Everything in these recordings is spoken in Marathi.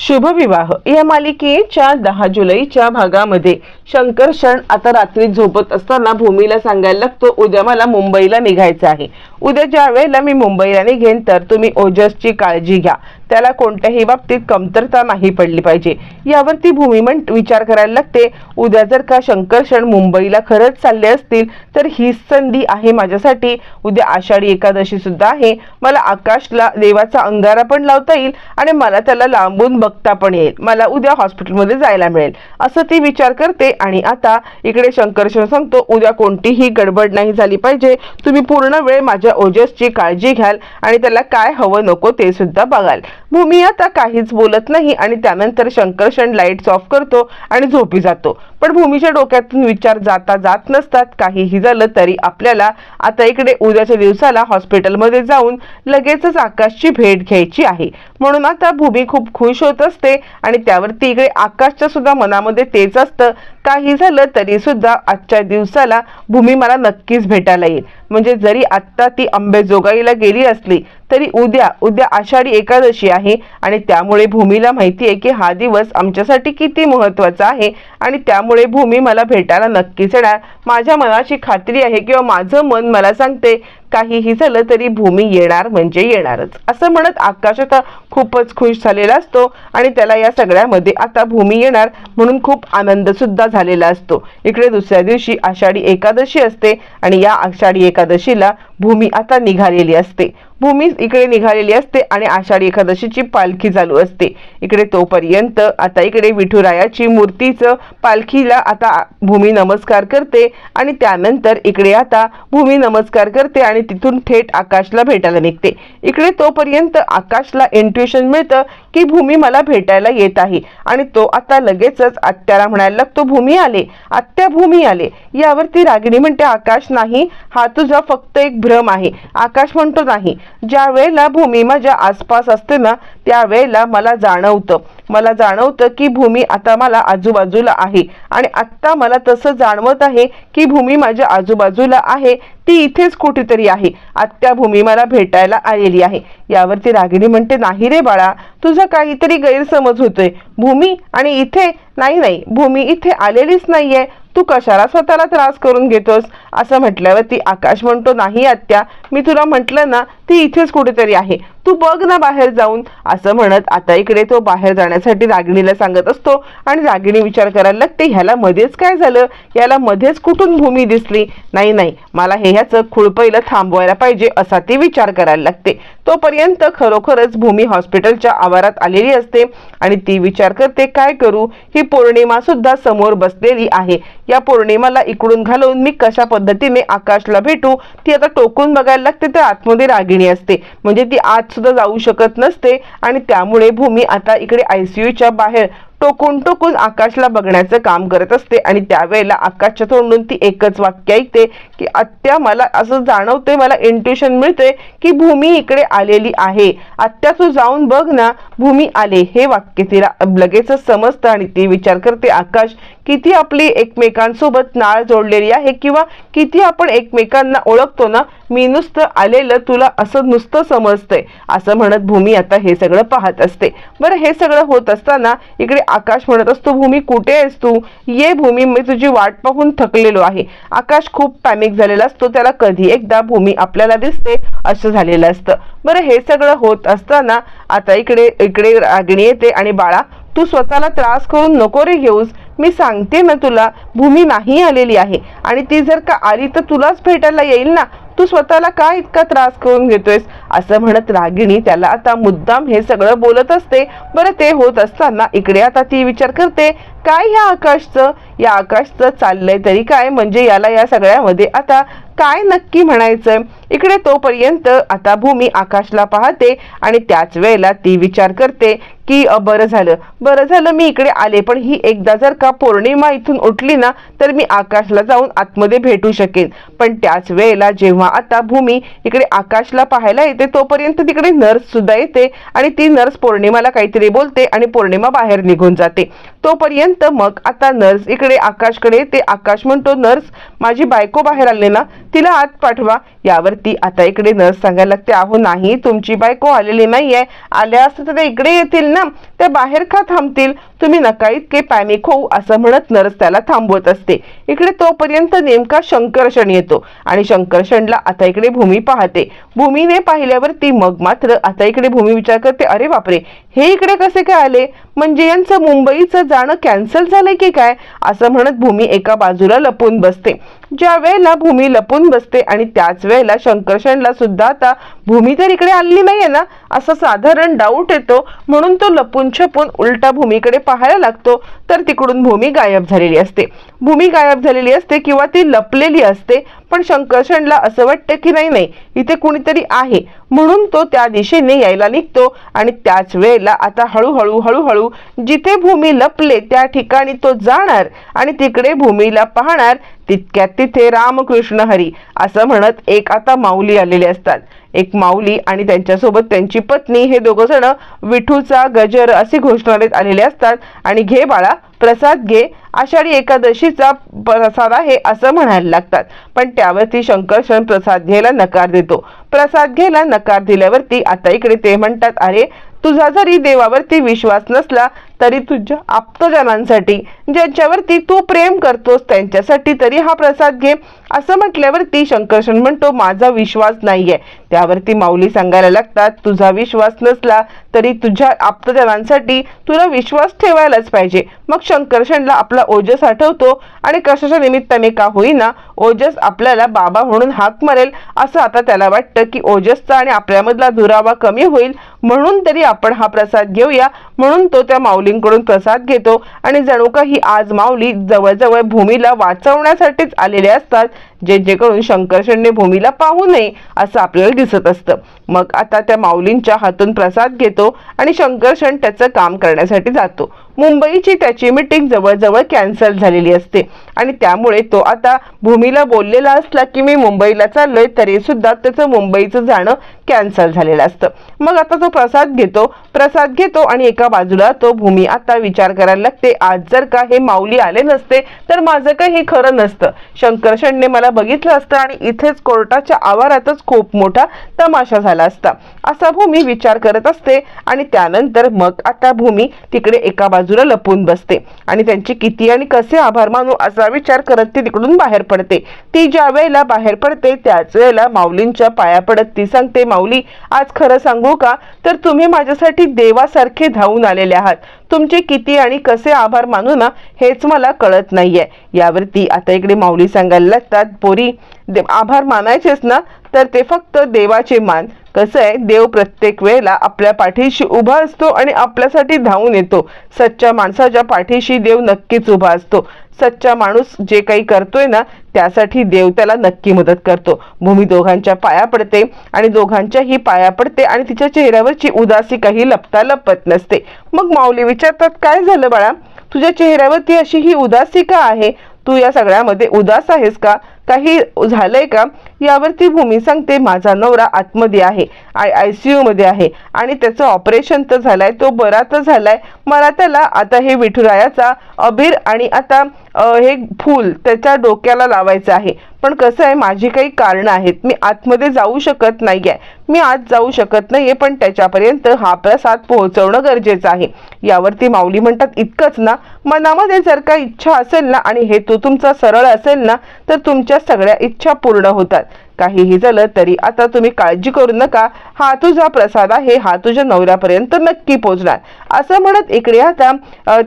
शुभविवाह. या मालिकेच्या दहा जुलैच्या भागामध्ये शंकर क्षण आता रात्री झोपत असताना भूमीला सांगायला लागतो उद्या मला मुंबईला निघायचं आहे. उद्या ज्या वेळेला मी मुंबईला निघेन तर तुम्ही ओजसची काळजी घ्या. त्याला कोणत्याही बाबतीत कमतरता नाही पडली पाहिजे. यावर ती भूमिमन विचार करायला लागते. उद्या जर का शंकरशण मुंबईला खरंच चालले असतील तर हीच संधी आहे माझ्यासाठी. उद्या आषाढी एकादशी सुद्धा आहे. मला आकाशला देवाचा अंगारा पण लावता येईल आणि मला त्याला लांबून बघता पण येईल. मला उद्या हॉस्पिटलमध्ये जायला मिळेल. असं ती विचार करते आणि आता इकडे शंकरशण सांगतो उद्या कोणतीही गडबड नाही झाली पाहिजे. तुम्ही पूर्ण वेळ माझ्या ओजसची काळजी घ्याल आणि त्याला काय हवं नको ते सुद्धा बघाल. भूमी आता काहीच बोलत नाही आणि त्यानंतर शंकरशण लाईट्स ऑफ करतो आणि झोपी जातो. पण भूमीच्या डोक्यातून विचार जाता जात नसतात. काहीही झालं तरी आपल्याला आता इकडे उद्याच्या दिवसाला हॉस्पिटलमध्ये जाऊन लगेचच आकाशची भेट घ्यायची आहे. म्हणून आता भूमी खूप खुश होत असते आणि त्यावरती इकडे आकाशच्या सुद्धा मनामध्ये तेच असतं. काही झालं तरी सुद्धा आजच्या दिवसाला भूमी मला नक्कीच भेटायला येईल. म्हणजे जरी आत्ता ती अंबेजोगाईला गेली असली तरी उद्या उद्या आषाढी एकादशी आहे आणि त्यामुळे भूमीला माहिती आहे की हा दिवस आमच्यासाठी किती महत्त्वाचा आहे आणि त्यामुळे भूमी मला भेटायला नक्कीच येणार. माझ्या मनाची खात्री आहे किंवा माझं मन मला सांगते काहीही झालं तरी भूमी येणार म्हणजे येणारच. असं म्हणत आकाश आता खूपच खुश झालेला असतो आणि त्याला या सगळ्यामध्ये आता भूमी येणार म्हणून खूप आनंद सुद्धा झालेला असतो. इकडे दुसऱ्या दिवशी आषाढी एकादशी असते आणि या आषाढी एकादशीला भूमी आता निघालेली असते. भूमी इकडे निघालेली असते आणि आषाढी एकादशीची पालखी चालू असते. इकडे तोपर्यंत आता इकडे विठुरायाची मूर्तीचं पालखीला आता भूमी नमस्कार करते आणि त्यानंतर इकडे आता भूमी नमस्कार करते आणि तिथून थेट आकाशला भेटायला निघते. इकडे तोपर्यंत आकाशला इंट्युशन मिळतं की भूमी मला भेटायला येत आहे. आणि तो आता लगेचच आत्याला म्हणायला लागतो भूमी आले आत्या भूमी आले. यावरती रागिणी म्हणते आकाश नाही हा तुझा फक्त एक भ्रम आहे. आकाश म्हणतो नाही ज्या वेळेला भूमी माझ्या आसपास असते ना त्यावेळेला मला जाणवतं. मला जाणवतं की भूमी आता मला आजूबाजूला आहे. आणि आत्ता मला तसं जाणवत आहे की भूमी माझ्या आजूबाजूला आहे. ती इथेच कुठेतरी आहे. आत्या भूमी मला भेटायला आलेली आहे. यावरती रागिणी म्हणते नाही रे बाळा तुझा काहीतरी गैरसमज होतोय. भूमी आणि इथे नाही नाही भूमी इथे आलेलीच नाहीये. तू कशाला स्वतःला त्रास करून घेतोस? असं म्हटल्यावरती आकाश म्हणतो नाही आत्या. मी तुला म्हटलं ना ती इथेच कुठेतरी आहे. तू बघ ना बाहेर जाऊन. असं म्हणत आता इकडे तो बाहेर जाण्यासाठी रागिणीला सांगत असतो आणि रागिणी विचार करायला लागते ह्याला मध्येच काय झालं? याला मध्येच कुठून भूमी दिसली? नाही नाही. मला हे ह्याचं खुळपईला थांबवायला पाहिजे असा ती विचार करायला लागते. तोपर्यंत खरोखरच भूमी हॉस्पिटलच्या आवारात आलेली असते आणि ती विचार करते काय करू? ही पौर्णिमा सुद्धा समोर बसलेली आहे. या पौर्णिमाला इकडून घालून मी कशा पद्धतीने आकाशला भेटू ती आता टोकून बघायला लागते तर आतमध्ये रागिणी असते. म्हणजे ती आत सुद्धा जाऊ शकत नसते आणि त्यामुळे भूमी आता इकडे आयसीयूच्या बाहेर टोकून टोकून आकाशला बघण्याचं काम करत असते आणि त्यावेळेला आकाशच्या तोंडून ती एकच वाक्य ऐकते की आत्या मला असं जाणवते मला इंट्युशन मिळते की भूमी इकडे आलेली आहे. आत्या तू जाऊन बघ ना भूमी आले. हे वाक्य तिला लगेचच समजतं आणि ती विचार करते आकाश किती आपली एकमेकांसोबत नाळ जोडलेली आहे किंवा किती आपण एकमेकांना ओळखतो ना? मी नुसतं आलेलं तुला असं नुसतं समजतंय. असं म्हणत भूमी आता हे सगळं पाहत असते. बरं हे सगळं होत असताना इकडे आकाश म्हणत असतो भूमी कुठे आहेस तू? ये भूमी मी तुझी वाट पाहून थकलेलो आहे. आकाश खूप पॅनिक झालेला असतो त्याला कधी एकदा भूमी आपल्याला दिसते असं झालेलं असतं. बरं हे सगळं होत असताना आता इकडे इकडे रागिणी येते आणि बाळा तू स्वतःला त्रास करून नको रे घेऊस. मी सांगते ना तुला भूमी नाही आलेली आहे. आणि ती जर का आली तर तुलाच भेटायला येईल ना. तू स्वतःला का इतका त्रास करून घेतोयस? असं म्हणत रागिणी त्याला आता मुद्दाम हे सगळं बोलत असते. बरं ते होत असताना इकडे आता ती विचार करते काय ह्या आकाशचं? या आकाशचं चाललंय तरी काय? म्हणजे याला या सगळ्यामध्ये आता काय नक्की म्हणायचंय? इकडे तोपर्यंत आता भूमी आकाशला पाहते आणि त्याच वेळेला ती विचार करते की बरं झालं. बरं झालं मी इकडे आले पण ही एकदा जर का पौर्णिमा इथून उठली ना तर मी आकाशला जाऊन आतमध्ये भेटू शकेन. पण त्याच वेळेला जेव्हा आता भूमी इकडे आकाशला पाहायला येते तोपर्यंत तिकडे नर्स सुद्धा येते आणि ती नर्स पौर्णिमाला काहीतरी बोलते आणि पौर्णिमा बाहेर निघून जाते. तोपर्यंत मग आता नर्स इकडे आकाशकडे येते. आकाश म्हणतो नर्स माझी बायको बाहेर आले ना तिला आत पाठवा. यावरती आता इकडे नर्स सांगायला लागते अहो नाही तुमची बायको आलेली नाही आहे आल्या असतं तर इकडे येतील ना. ना त्या बाहेर का थांबतील? तुम्ही नका इतके पॅनिक होऊ असं म्हणत नर्स त्याला थांबवत असते. इकडे तोपर्यंत नेमका शंकरषण येतो आणि शंकरषणला आता इकडे भूमी पाहते. भूमीने पाहिल्यावर ती मग मात्र आता इकडे भूमी विचार करते अरे बापरे हे इकडे कसे काय आले? म्हणजे यांचं मुंबईचं जाणं कॅन्सल झालंय की काय? असं म्हणत भूमी एका बाजूला लपून बसते. ज्या वेळेला भूमी लपून बसते आणि त्याच वेळेला शंकरषणला सुद्धा आता भूमी तर इकडे आणली नाहीये ना असा साधारण डाऊट येतो. म्हणून तो लपून छपून उलटा भूमीकडे पाहायला लागतो. तर तिकडून भूमी गायब झालेली असते. भूमी गायब झालेली असते किंवा ती लपलेली असते पण शंकरषणला असं वाटतं की नाही नाही इथे कुणीतरी आहे. म्हणून तो त्या दिशेने यायला निघतो आणि त्याच वेळेला आता हळूहळू हळूहळू जिथे भूमी लपले त्या ठिकाणी तो जाणार आणि तिकडे भूमीला पाहणार तितक्यात तिथे रामकृष्ण हरी असं म्हणत एक आता माऊली आलेले असतात. एक माऊली आणि त्यांच्यासोबत त्यांची पत्नी हे दोघं जण विठूचा गजर असे घोषणारेत आलेले असतात. आणि घे बाळा प्रसाद घे आषाढी एकादशीचा प्रसाद आहे असं म्हणायला लागतात. पण त्यावरती शंकरशण प्रसाद घ्यायला नकार देतो. प्रसाद घ्यायला नकार दिल्यावरती आता इकडे ते म्हणतात अरे तुझा जरी देवावरती विश्वास नसला तरी तुझ्या आप्तजनांसाठी ज्यांच्यावरती तू प्रेम करतोस त्यांच्यासाठी तरी हा प्रसाद घे. असं म्हटल्यावरती शंकरशन म्हणतो माझा विश्वास नाहीये. त्यावरती माऊली सांगायला लागतात तुझा विश्वास नसला तरी तुझ्या आप्तजनांसाठी तुला विश्वास ठेवायलाच पाहिजे. मग शंकरशनला आपला ओजस आठवतो आणि कशाच्या निमित्ताने का होईना ओजस आपल्याला बाबा म्हणून हाक मारेल. असं आता त्याला वाटतं की ओजसचा आणि आपल्यामधला दुरावा कमी होईल. म्हणून तरी आपण हा प्रसाद घेऊया. म्हणून तो त्या माऊली माऊलींकडून प्रसाद घेतो आणि जणू काही आज माऊली जवळजवळ भूमीला वाचवण्यासाठीच आलेले असतात जे जेणेकरून शंकरशेंनी भूमीला पाहू नये असं आपल्याला दिसत असतं. मग आता त्या माऊलींच्या हातून प्रसाद घेतो आणि शंकरशण त्याचं काम करण्यासाठी जातो. मुंबईची त्याची मीटिंग जवळजवळ कॅन्सल झालेली असते. आणि त्यामुळे तो आता भूमीला बोललेला असला की मी मुंबईला चाललोय तरी सुद्धा त्याचं मुंबईचं जाणं कॅन्सल झालेलं असतं. मग आता तो प्रसाद घेतो. प्रसाद घेतो आणि एका बाजूला तो भूमी आता विचार करायला लागते आज जर का हे माऊली आले नसते तर माझं काही खरं नसतं. शंकरशणने मला बघितलं असतं आणि इथेच कोर्टाच्या आवारातच खूप मोठा तमाशा झाला असता. असा भूमी विचार करत असते आणि त्यानंतर मग आता भूमी तिकडे एका बाजूला लपून बसते. आणि त्यांचे किती आणि कसे आभार मानू असा विचार करत ती तिकडून बाहेर पडते. ती ज्या वेळेला बाहेर पडते त्याच वेळेला माऊलींच्या पाया पडत ती सांगते माऊली आज खरं सांगू का? तर तुम्ही माझ्यासाठी देवासारखे धावून आलेले आहात. तुमचे किती आणि कसे आभार मानू ना हेच मला कळत नाहीये. यावरती आता इकडे माऊली सांगायला लागतात पोरी दे- आभार मानायचेच ना तर ते फक्त देवाचे मान. कसं आहे देव प्रत्येक वेळेला आपल्या पाठीशी उभा असतो आणि आपल्यासाठी धावून येतो. सच्च्या माणसाच्या पाठीशी देव नक्कीच उभा असतो. सच्चा माणूस जे काही करतोय ना त्यासाठी देव त्याला नक्की मदत करतो. भूमी दोघांच्या पाया पडते आणि दोघांच्याही पाया पडते आणि तिच्या चेहऱ्यावरची उदासी काही लपता लपत नसते. मग माऊली विचारतात काय झालं बाळा? तुझ्या चेहऱ्यावरती अशी ही उदासी का आहे? तू या सगळ्यामध्ये उदास आहेस का? काही झालंय का? यावरती भूमी सांगते. माझा नवरा आतमध्ये आहे. आय आय सी यूमध्ये आहे. आणि त्याचं ऑपरेशन तर झालंय. तो बरा तर झालाय. मला त्याला आता हे विठुरायाचा अबीर आणि आता हे फूल त्याच्या डोक्याला लावायचं आहे. पण कसं आहे माझी काही कारणं आहेत. मी आतमध्ये जाऊ शकत नाही आहे मी आत जाऊ शकत नाहीये पण त्याच्यापर्यंत हा प्रसाद पोहोचवणं गरजेचं आहे. यावरती माऊली म्हणतात इतकंच ना? मनामध्ये जर का इच्छा असेल ना आणि हेतू तुमचा सरळ असेल ना तर तुमच्या सगळ्या इच्छा पूर्ण होतात. काहीही झालं तरी आता तुम्ही काळजी करू नका. हा तुझा प्रसाद आहे हा तुझ्या नवऱ्यापर्यंत नक्की पोहोचणार. असं म्हणत इकडे आता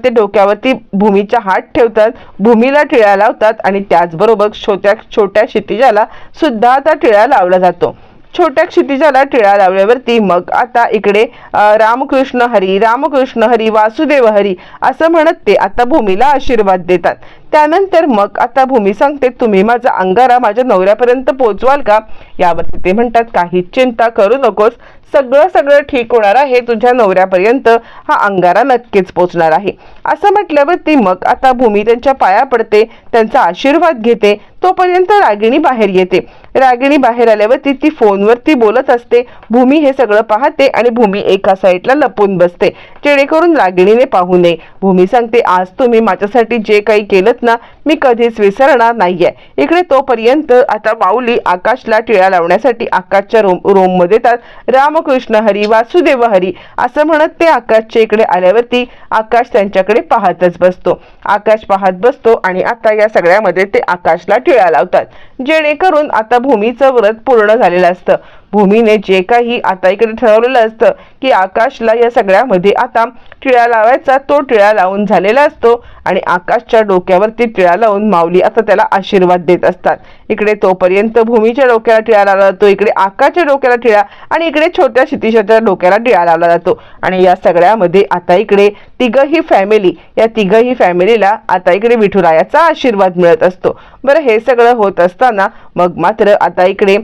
ते डोक्यावरती भूमीचा हात ठेवतात. भूमीला टिळा लावतात आणि त्याचबरोबर छोट्या छोट्या क्षितिजाला सुद्धा आता टिळा लावला जातो. छोट्या क्षितिजाला टिळा लावल्यावरती मग आता इकडे रामकृष्ण हरी रामकृष्ण हरी वासुदेव हरी असं म्हणत ते आता भूमीला आशीर्वाद देतात. त्यानंतर मग आता भूमी सांगते तुम्ही माझा अंगारा माझ्या नवऱ्यापर्यंत पोहोचवाल का? यावरती ते म्हणतात काहीच चिंता करू नकोस. सगळं सगळं ठीक होणार आहे. तुझ्या नवऱ्यापर्यंत हा अंगारा नक्कीच पोचणार आहे. असं म्हटल्यावरती मग आता भूमी त्यांच्या पाया पडते त्यांचा आशीर्वाद घेते तोपर्यंत रागिणी बाहेर येते. रागिणी बाहेर आल्यावरती ती फोनवरती बोलत असते. भूमी हे सगळं पाहते आणि भूमी एका साईडला लपून बसते. जेणेकरून रागिणीने पाहू नये. भूमी सांगते आज तुम्ही माझ्यासाठी जे काही केलं ना मी कधीच विसरणार नाहीये. इकडे तोपर्यंत आता माऊली आकाशला टिळा लावण्यासाठी आकाशच्या रूम रूममध्ये येतात. रामकृष्ण हरी वासुदेव हरी असं म्हणत ते आकाशच्या इकडे आल्यावरती आकाश त्यांच्याकडे पाहतच बसतो. आकाश पाहत बसतो आणि आता या सगळ्यामध्ये ते आकाशला टिळा लावतात. जेणेकरून आता भूमीचं व्रत पूर्ण झालेलं असतं. भूमीने जे काही आता इकडे ठरवलेलं असतं की आकाशला या सगळ्यामध्ये आता टिळा लावायचा तो टिळा लावून झालेला असतो आणि आकाशच्या डोक्यावरती टिळा लावून माऊली आता त्याला आशीर्वाद देत असतात. इकडे तोपर्यंत भूमीच्या डोक्याला टिळा लावला जातो इकडे आकाशच्या डोक्याला टिळा आणि इकडे छोट्या क्षितिशाच्या डोक्याला टिळा लावला जातो. आणि या सगळ्यामध्ये आता इकडे तिघही फॅमिली या तिघही फॅमिलीला आता इकडे विठुरायाचा आशीर्वाद मिळत असतो. बरं हे सगळं होत असताना मग मात्र आता इकडे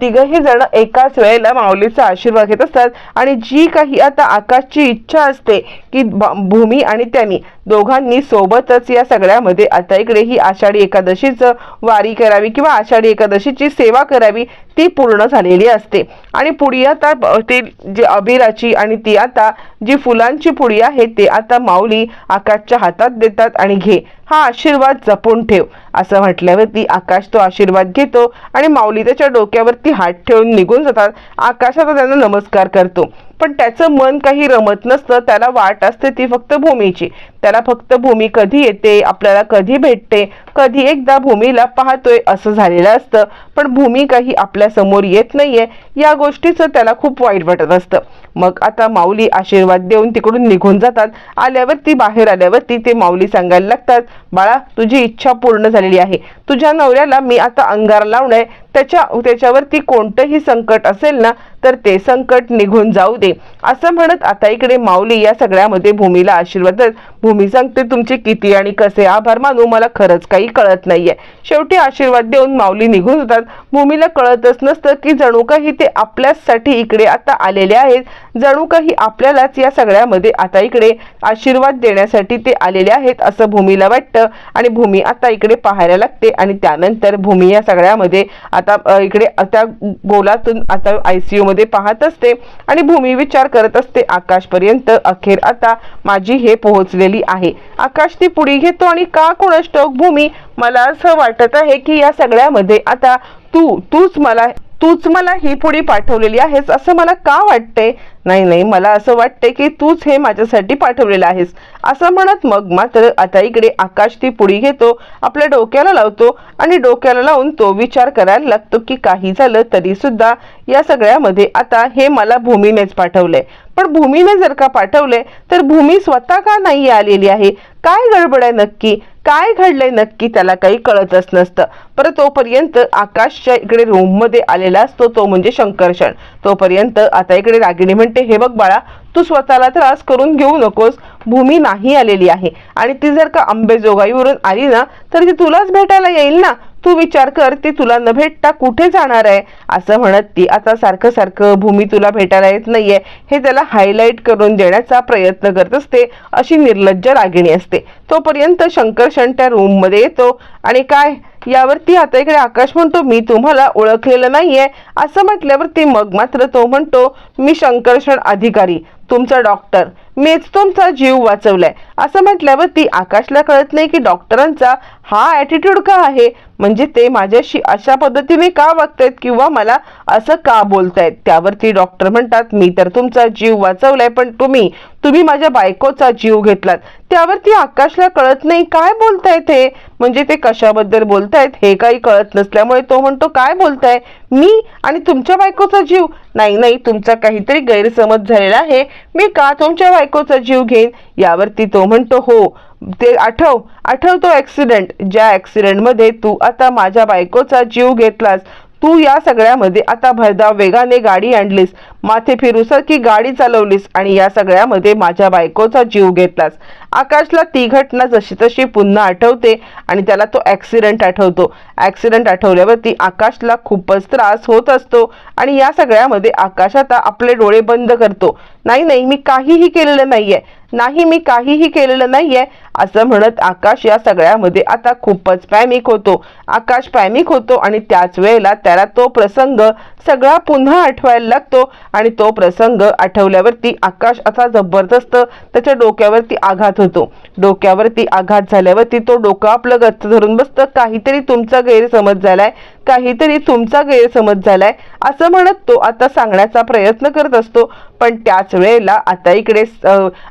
तिघही जण एकाच वेळेला माऊलीचा आशीर्वाद घेत असतात. आणि जी काही आता आकाशची इच्छा असते की भूमी आणि त्यांनी दोघांनी सोबतच या सगळ्यामध्ये आता इकडे ही आषाढी एकादशीचं वारी करावी किंवा आषाढी एकादशीची सेवा करावी ती पूर्ण झालेली असते. आणि पुढी आता ते जी अबिराची आणि ती आता जी फुलांची पुडी आहे ते आता माऊली आकाशच्या हातात देतात आणि घे. हा आशीर्वाद जपून ठेव. असं म्हटल्यावरती आकाश तो आशीर्वाद घेतो आणि माऊली त्याच्या डोक्यावरती हात ठेवून निघून जातात. आकाश आता त्यांना नमस्कार करतो. पण त्याचं मन काही रमत नसतं. त्याला वाट असते ती फक्त भूमीची. त्याला फक्त भूमी कधी येते? आपल्याला कधी भेटते? कधी एकदा भूमीला पाहतोय असं झालेलं असतं. पण भूमी काही आपल्यासमोर येत नाहीये. या गोष्टीचं त्याला खूप वाईट वाटत असतं. मग आता माऊली आशीर्वाद देऊन तिकडून निघून जातात. आल्यावरती बाहेर आल्यावरती ते माऊली सांगायला लागतात बाळा तुझी इच्छा पूर्ण झालेली आहे. तुझ्या नवऱ्याला मी आता अंगार लावणार त्याच्या त्याच्यावरती कोणतंही संकट असेल ना तर ते संकट निघून जाऊ दे. असं म्हणत आता इकडे माऊली या सगळ्यामध्ये भूमीला आशीर्वाद भूमी सांगते तुमचे किती आणि कसे आभार मानू मला खरंच काही कळत नाहीये. शेवटी आशीर्वाद देऊन माऊली निघून जातात. भूमीला कळतच नसतं की जणू काही ते आपल्यासाठी इकडे आता आलेले आहेत. जणू काही आपल्यालाच या सगळ्यामध्ये आता इकडे आशीर्वाद देण्यासाठी ते आलेले आहेत असं भूमीला वाटतं आणि भूमी आता इकडे पाहायला लागते आणि त्यानंतर भूमी या सगळ्यामध्ये आता आता इकडे त्या गोलातून आता आयसीयू मध्ये पाहत असते आणि भूमी विचार करत असते आकाशपर्यंत. अखेर आता माझी हे पोहोचलेली आहे. आकाश ती पुढी घेतो आणि का कोणास ठाऊक भूमी? मला असं वाटत आहे की या सगळ्यामध्ये आता तू तूच मला तूच मला ही पुढी पाठवलेली आहेस असं मला का वाटतंय? नाही नाही मला असं वाटतंय की तूच हे माझ्यासाठी पाठवलेलं आहेस. असं म्हणत मग मात्र आता इकडे आकाश ती पुढी घेतो आपल्या डोक्याला लावतो आणि डोक्याला लावून तो विचार करायला लागतो की काही झालं तरी सुद्धा या सगळ्यामध्ये आता हे मला भूमीनेच पाठवलंय. पण भूमीने जर का पाठवले तर भूमी स्वतः का नाही आलेली आहे? काय गडबड आहे नक्की? काय घडलंय नक्की त्याला काही कळतच नसतं. परत तोपर्यंत आकाशच्या इकडे रूममध्ये आलेला असतो तो म्हणजे शंकरषण. तोपर्यंत आता इकडे रागिणी म्हणते हे बघ बाळा तू स्वतःला त्रास करून घेऊ नकोस. भूमी नाही आलेली आहे. आणि ती जर का आंबेजोगाईवरून आली ना तर ती तुलाच भेटायला येईल ना? तू विचार कर ती तुला न भेटता कुठे जाणार आहे? असं म्हणत ती आता सारखं सारखं भूमी तुला भेटायला येत नाहीये. हे त्याला हायलाईट करून देण्याचा प्रयत्न करत असते अशी निर्लज्ज रागिणी असते. तोपर्यंत शंकरषण त्या रूममध्ये येतो. आणि काय? यावरती आता इकडे आकाश म्हणतो मी तुम्हाला ओळखलेलं नाहीये. असं म्हटल्यावरती मग मात्र तो म्हणतो मी शंकरषण अधिकारी. तुमचा डॉक्टर मीच तुमचा जीव वाचवलाय. असं म्हटल्यावर ती आकाशला कळत नाही की डॉक्टरांचा हा ॲटिट्यूड का आहे? म्हणजे ते माझ्याशी अशा पद्धतीने का वागतायत किंवा मला असं का बोलतायत? त्यावरती डॉक्टर म्हणतात मी तर तुमचा जीव वाचवलाय पण तुम्ही तुम्ही माझ्या बायकोचा जीव घेतलात. त्यावरती आकाशला कळत नाही काय बोलतायत हे म्हणजे ते कशाबद्दल बोलतायत हे काही कळत नसल्यामुळे तो म्हणतो काय बोलताय? मी आणि तुमच्या बायकोचा जीव? नाही नाही तुमचा काहीतरी गैरसमज झालेला आहे. मी का तुमच्या बायकोचा जीव घेईन? यावरती तो म्हणतो हो ते आठव आठव तो ऍक्सिडेंट ज्या ऍक्सिडेंटमध्ये तू आता माझ्या बायकोचा जीव घेतलास तू या सगळ्यामध्ये आता भरधाव वेगाने गाडी आणलीस. माथे फिरूसारखी गाडी चालवलीस आणि या सगळ्यामध्ये माझ्या बायकोचा जीव घेतलास. आकाशला ती घटना जशी तशी पुन्हा आठवते आणि त्याला तो ॲक्सिडेंट आठवतो. ॲक्सिडेंट आठवल्यावरती आकाशला खूपच त्रास होत असतो आणि या सगळ्यामध्ये आकाश आता आपले डोळे बंद करतो. नाही नाही मी काहीही केलेलं नाही आहे नाही मी काहीही केलेलं नाही आहे असं म्हणत आकाश या सगळ्यामध्ये आता खूपच पॅनिक होतो. आकाश पॅनिक होतो आणि त्याच वेळेला त्याला तो प्रसंग सगळा पुन्हा आठवायला लागतो आणि तो प्रसंग आठवल्यावरती आकाश असा जबरदस्त त्याच्या डोक्यावरती आघात होतो. डोक्यावरती आघात झाल्यावरती तो डोकं आपलं गच्च धरून बसतं. काहीतरी तुमचा गैरसमज झालाय. काहीतरी तुमचा गैरसमज झालाय. असं म्हणत तो आता सांगण्याचा प्रयत्न करत असतो. पण त्याच वेळेला आता इकडे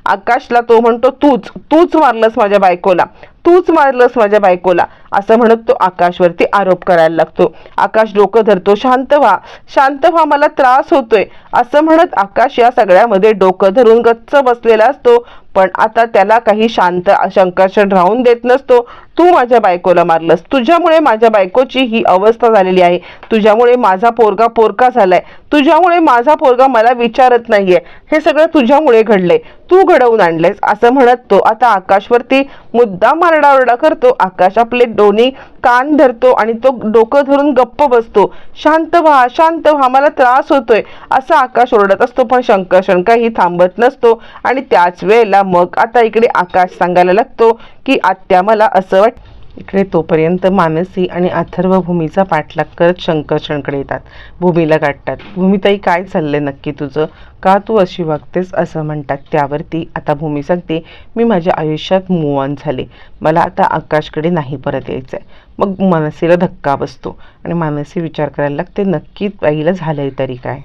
आकाशला तो म्हणतो तूच तूच मारलंस माझ्या बायकोला. तूच मारलंस माझ्या बायकोला. असं म्हणत तो आकाशवरती आरोप करायला लागतो. आकाश डोकं धरतो शांत व्हा. शांत व्हा मला त्रास होतोय. असं म्हणत आकाश या सगळ्यामध्ये डोकं धरून गच्च बसलेला असतो. पण आता त्याला काही शांत शंकरशण राहून देत नसतो. तू माझ्या बायकोला मारलंस. तुझ्यामुळे माझ्या बायकोची ही अवस्था झालेली आहे. तुझ्यामुळे माझा पोरगा पोरका झालाय. तुझ्यामुळे माझा पोरगा मला विचारत नाहीये. हे सगळं तुझ्यामुळे घडलंय. तू घडवून आणलेस असं म्हणत तो आता आकाशवरती मुद्दा मारडाओरडा करतो. आकाश आपले दोन्ही कान धरतो आणि तो डोकं धरून गप्प बसतो. शांत व्हा शांत व्हा मला त्रास होतोय. असा आकाश ओरडत असतो पण शंका शंकाही थांबत नसतो. आणि त्याच वेळेला मग आता इकडे आकाश सांगायला लागतो की आत्या मला असं इकडे तोपर्यंत मानसी आणि अथर्व भूमीचा पाठलाग करत शंकरशणकडे येतात. भूमीला गाठतात. भूमीताई काय चाललंय नक्की तुझं? का तू अशी वागतेस असं म्हणतात. त्यावरती आता भूमी सांगते मी माझ्या आयुष्यात मूव ऑन झाले. मला आता आकाशकडे नाही परत यायचं आहे मग मानसीला धक्का बसतो आणि मानसी विचार करायला लागते नक्की बाईला झालंय तरी काय?